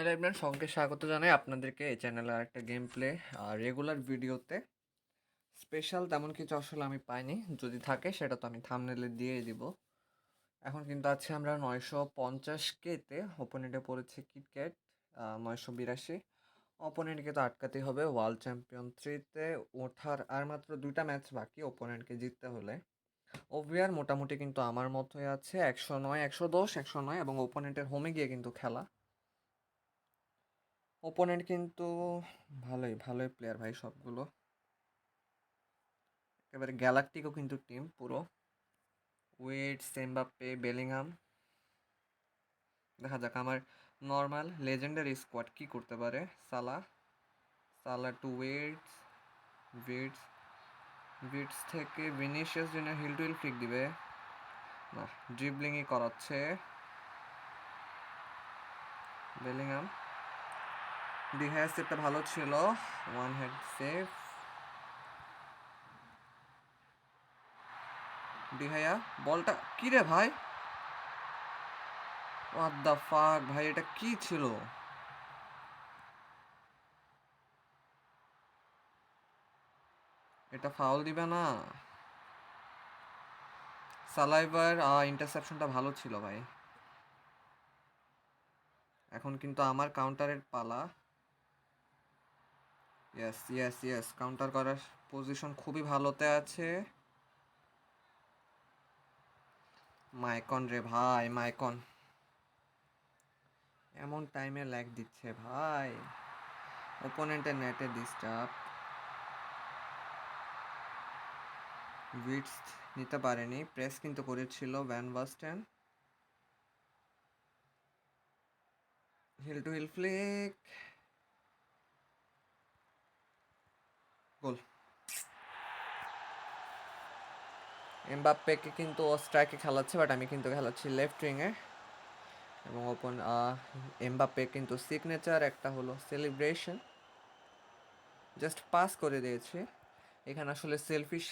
Hello everyone সবাইকে স্বাগত জানাই আপনাদেরকে এই চ্যানেলের আরেকটা গেম প্লে আর রেগুলার ভিডিওতে স্পেশাল তেমন কিছু আসলে আমি পাইনি। যদি থাকে সেটা তো আমি থামনেলে দিয়ে দিব। এখন কিন্তু আছে আমরা নয়শো পঞ্চাশ কেতে ওপোনেন্টে পড়েছে কিটক্যাট নয়শো বিরাশি। অপোনেন্টকে তো আটকাতেই হবে। ওয়ার্ল্ড চ্যাম্পিয়ন থ্রিতে ওঠার আর মাত্র দুইটা ম্যাচ বাকি ওপোনেন্টকে জিততে হলে। ওভিয়ার মোটামুটি কিন্তু আমার মতোই আছে। একশো নয়, একশো দশ, একশো নয় এবং ওপোনেন্টের হোমে গিয়ে কিন্তু খেলা। ওপোনেন্ট কিন্তু ভালোই ভালোই প্লেয়ার ভাই সবগুলো। একেবারে গ্যালাকটিকও কিন্তু টিম পুরো। ওয়েট সেমবাপ্পে বেলিংহাম দেখা যাক আমার নর্মাল লেজেন্ডারি স্কোয়াড কি করতে পারে? সালা সালা টু ওয়েটস উইটস উইটস থেকে Vinicius Junior heel to heel flick দিবে। না ড্রিবলিংই করাচ্ছে। বেলিংহাম ডিহার সেটটা ভালো ছিল। ওয়ান হেড সেভ ডিহাইয়া, বলটা কি রে ভাই? হোয়াট দ্য ফাক ভাই, এটা কি ছিল? এটা ফাউল দিবে না। সালাইভার ইন্টারসেপশনটা ভালো ছিল ভাই। এখন কিন্তু আমার কাউন্টারের পালা। ইয়েস ইয়েস ইয়েস কাউন্টার করার পজিশন খুবই ভালোতে আছে। মাইকন রে ভাই, মাইকন। এমন টাইমে ল্যাগ দিচ্ছে ভাই। ওপোনেন্টের নেটে ডিস্টার্ব উইটস নিতে পারেনি প্রেস কিন্তু করেছিল Van Basten heel to heel flick goal এমবাপ্পেকে কিন্তু ও স্ট্রাইকে খেলাচ্ছে বাট আমি কিন্তু খেলাচ্ছি লেফট উইংয়ে এবং ওপেন এমবাপ্পে কিন্তু সিগনেচার একটা হলো সেলিব্রেশন জাস্ট পাস করে দিয়েছে। এখানে আসলে সেলফিশ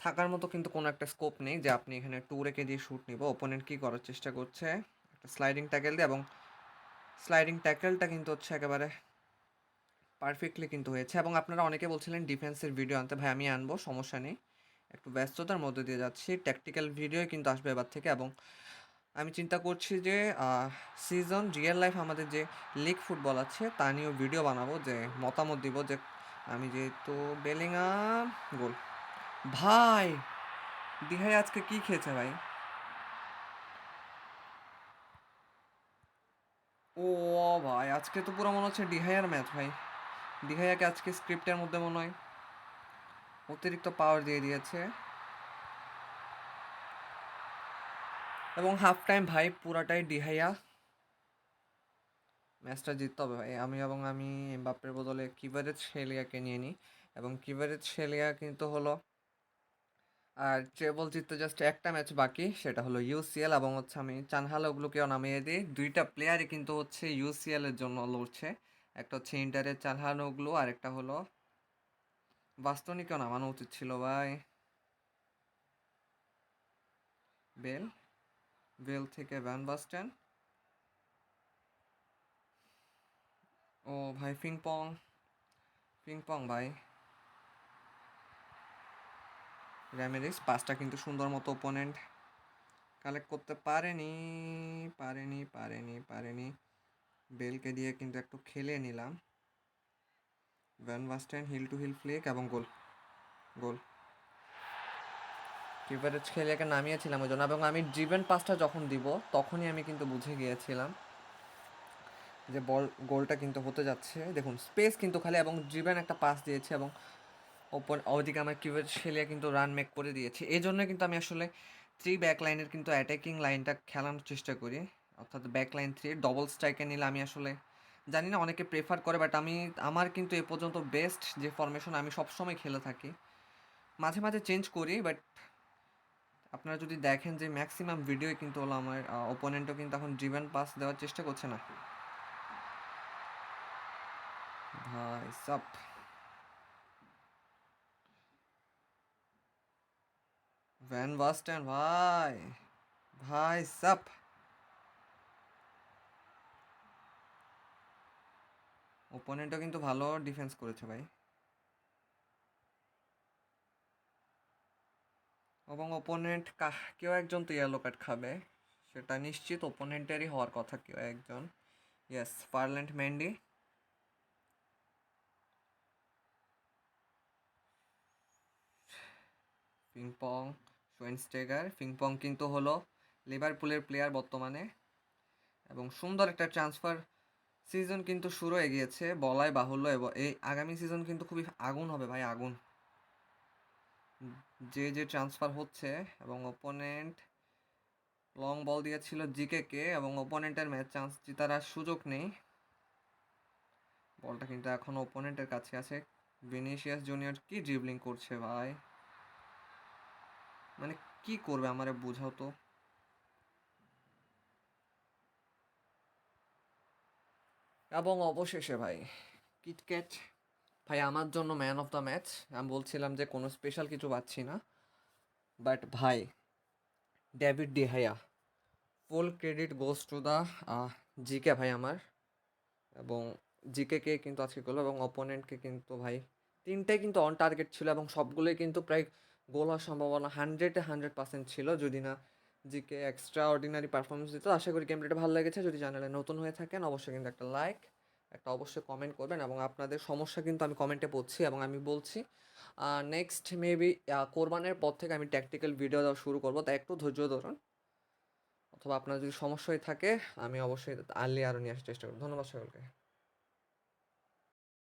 থাকার মতো কিন্তু কোনো একটা স্কোপ নেই যে আপনি এখানে টু রেখে দিয়ে শ্যুট নিব। ওপোনেন্ট কী করার চেষ্টা করছে? একটা স্লাইডিং ট্যাকেল দিয়ে এবং স্লাইডিং ট্যাকেলটা কিন্তু হচ্ছে একেবারে পারফেক্টলি কিন্তু হয়েছে। এবং আপনারা অনেকে বলছিলেন ডিফেন্সের ভিডিও আনতে। ভাই, আমি আনব, সমস্যা নেই। একটু ব্যস্ততার মধ্যে দিয়ে যাচ্ছি। ট্যাকটিক্যাল ভিডিও কিন্তু আসবে এবার থেকে এবং আমি চিন্তা করছি যে সিজন রিয়েল লাইফ আমাদের যে লিগ ফুটবল আছে, তা নিয়েও ভিডিও বানাবো, যে মতামত দিব যে, আমি যেহেতু বেলিংহাম গোল। ভাই, দিহাই আজকে কি খেয়েছে ভাই? ও ভাই, আজকে তো পুরো মনে হচ্ছে ডিহাইয়ার ম্যাচ ভাই। ডিহাইয়াকে আজকে স্ক্রিপ্টের মধ্যে মনে হয় অতিরিক্ত পাওয়ার দিয়ে দিয়েছে। এবং হাফ টাইম ভাই পুরাটাই ডিহাইয়া ম্যাচটা জিততে হবে ভাই। আমি এবং আমি বাপের বদলে কিভারেজ শেলিয়াকে নিয়ে নিই। এবং কিভারেজ শেলিয়া কিন্তু হলো, আর ট্রেবল জিততে জাস্ট একটা ম্যাচ বাকি, সেটা হলো ইউসিএল এবং হচ্ছে আমি চানহাল ওগুলোকেও নামিয়ে দিই। দুইটা প্লেয়ারই কিন্তু হচ্ছে ইউসিএল এর জন্য লড়ছে। একটা হচ্ছে ইন্টারের চানহাল ওগুলো আর একটা হলো বাস্তনিকেও নামানো উচিত ছিল ভাই। বেল বেল থেকে ভ্যান বাস্টেন ও ভাই, পিং পং পিং পং ভাই। র্যামেরিস পাসটা কিন্তু সুন্দর মতো ওপোনেন্ট কালেক্ট করতে পারেনি পারেনি পারেনি পারেনি। বেলকে দিয়ে কিন্তু একটু খেলে নিলাম। Van Basten heel to heel flick এবং গোল গোল। কিপারেজ খেলিয়াকে নামিয়েছিলাম ওই জন্য এবং আমি ড্রিভেন পাসটা যখন দিব, তখনই আমি কিন্তু বুঝে গিয়েছিলাম যে বল, গোলটা কিন্তু হতে যাচ্ছে। দেখুন স্পেস কিন্তু খালি এবং ড্রিভেন একটা পাস দিয়েছে এবং ওপর ওদিকে আমার কিউবের ছেলিয়া কিন্তু রান মেক করে দিয়েছে। এই জন্য কিন্তু আমি আসলে থ্রি ব্যাক লাইনের কিন্তু অ্যাটাকিং লাইনটা খেলানোর চেষ্টা করি। অর্থাৎ ব্যাক লাইন থ্রি ডবল স্ট্রাইকে নিলে আমি আসলে জানি না অনেকে প্রেফার করে বাট আমি, আমার কিন্তু এ পর্যন্ত বেস্ট যে ফরমেশন আমি সবসময় খেলে থাকি। মাঝে মাঝে চেঞ্জ করি বাট আপনারা যদি দেখেন যে ম্যাক্সিমাম ভিডিও কিন্তু হলো আমার ওপোনেন্টও কিন্তু এখন ড্রিভেন পাস দেওয়ার চেষ্টা করছে না। ভাই সাপ ভ্যান ভাই ভাই সাপ ওপোনেন্টও কিন্তু ভালো ডিফেন্স করেছে ভাই। এবং ওপোনেন্ট কেউ একজন তো ইয়েলো কার্ড খাবে, সেটা নিশ্চিত ওপোনেন্টেরই হওয়ার কথা কেউ একজন। Yes Ferland Mendy ping pong Schweinsteiger ping pong কিন্তু হলো লিভারপুলের প্লেয়ার বর্তমানে। এবং সুন্দর একটা ট্রান্সফার সিজন কিন্তু শুরু হয়ে গিয়েছে, বলাই বাহুল্য এবং এই আগামী সিজন কিন্তু খুবই আগুন হবে ভাই, আগুন। যে যে ট্রান্সফার হচ্ছে এবং ওপোনেন্ট লং বল দিয়েছিল জিকে কে এবং ওপোনেন্টের ম্যাচ চান্স জেতার আর সুযোগ নেই। বলটা কিন্তু এখন ওপোনেন্টের কাছে আছে। ভিনিসিয়াস জুনিয়র কি ড্রিবলিং করছে ভাই? মানে কি করবে আমারে বোঝাও তো। এবং অবশেষে ভাই কিটক্যাট ভাই আমার জন্য ম্যান অফ দ্য ম্যাচ আমি বলছিলাম যে কোনো স্পেশাল কিছু পাচ্ছি না। বাট ভাই David De Gea full credit goes to the GK ভাই আমার। এবং জিকেকে কিন্তু আজকে করল এবং অপোনেন্টকে কিন্তু ভাই, তিনটাই কিন্তু অন টার্গেট ছিল এবং সবগুলোই কিন্তু প্রায় গোল হওয়ার সম্ভাবনা হান্ড্রেডে হান্ড্রেড পার্সেন্ট ছিল। যদি না জিকে এক্সট্রা অর্ডিনারি পারফরমেন্স দিত। আশা করি গেমটা ভালো লেগেছে। যদি চ্যানেলে নতুন হয়ে থাকেন, অবশ্যই কিন্তু একটা লাইক একটা অবশ্যই কমেন্ট করবেন এবং আপনাদের সমস্যা কিন্তু আমি কমেন্টে পড়ছি এবং আমি বলছি। নেক্সট মেবি কোরবানের পর থেকে আমি ট্যাকটিক্যাল ভিডিও দেওয়া শুরু করব। তাই একটু ধৈর্য ধরুন। অথবা আপনার যদি সমস্যাই থাকে, আমি অবশ্যই আর্লি আরও নিয়ে আসার চেষ্টা করব। ধন্যবাদ সকলকে।